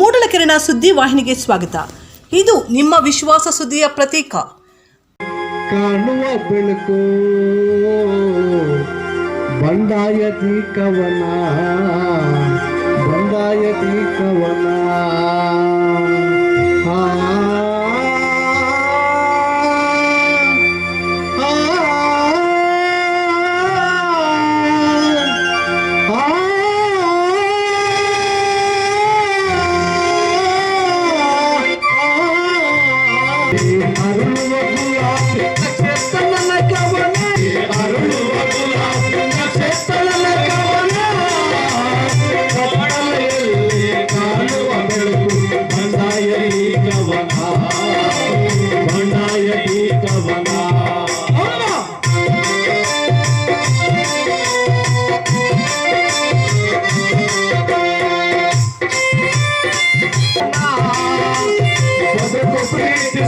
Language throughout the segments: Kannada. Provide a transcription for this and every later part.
ಮೂಡಲಕೆರೆನ ಸುದ್ದಿ ವಾಹಿನಿಗೆ ಸ್ವಾಗತ. ಇದು ನಿಮ್ಮ ವಿಶ್ವಾಸ ಸುದ್ದಿಯ ಪ್ರತೀಕ. ಕಾಣುವ ಬೆಳಕು ಬಂಡಾಯ ಕವನ I'm gonna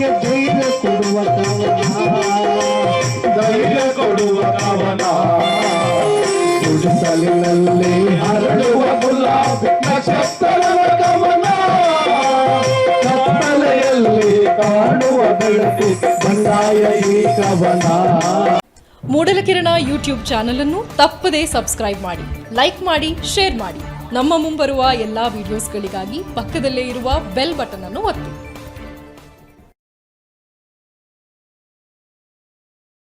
ಜನತೆಗೆ ಧೈರ್ಯ ಕೊಡುವ ಕವನ. ಧೈರ್ಯ ಕೊಡುವ ಕವನ ಗುಡಿಸಲಿನಲ್ಲಿ ಹರಡುವ ಗುಲಾಬಿ ನಕ್ಷತ್ರದ ಕವನ. ಕತ್ತಲೆಯಲ್ಲಿ ಕಾಣುವ ಬೆಳಕು ಬಂಡಾಯ ಈ ಕವನ. ಮೂಡಲಕಿರಣ ಯೂಟ್ಯೂಬ್ ಚಾನಲ್ ಅನ್ನು ತಪ್ಪದೇ ಸಬ್ಸ್ಕ್ರೈಬ್ ಮಾಡಿ, ಲೈಕ್ ಮಾಡಿ, ಶೇರ್ ಮಾಡಿ. ನಮ್ಮ ಮುಂಬರುವ ಎಲ್ಲಾ ವಿಡಿಯೋಸ್ಗಳಿಗಾಗಿ ಪಕ್ಕದಲ್ಲೇ ಇರುವ ಬೆಲ್ ಬಟನ್ ಅನ್ನು ಒತ್ತಿ.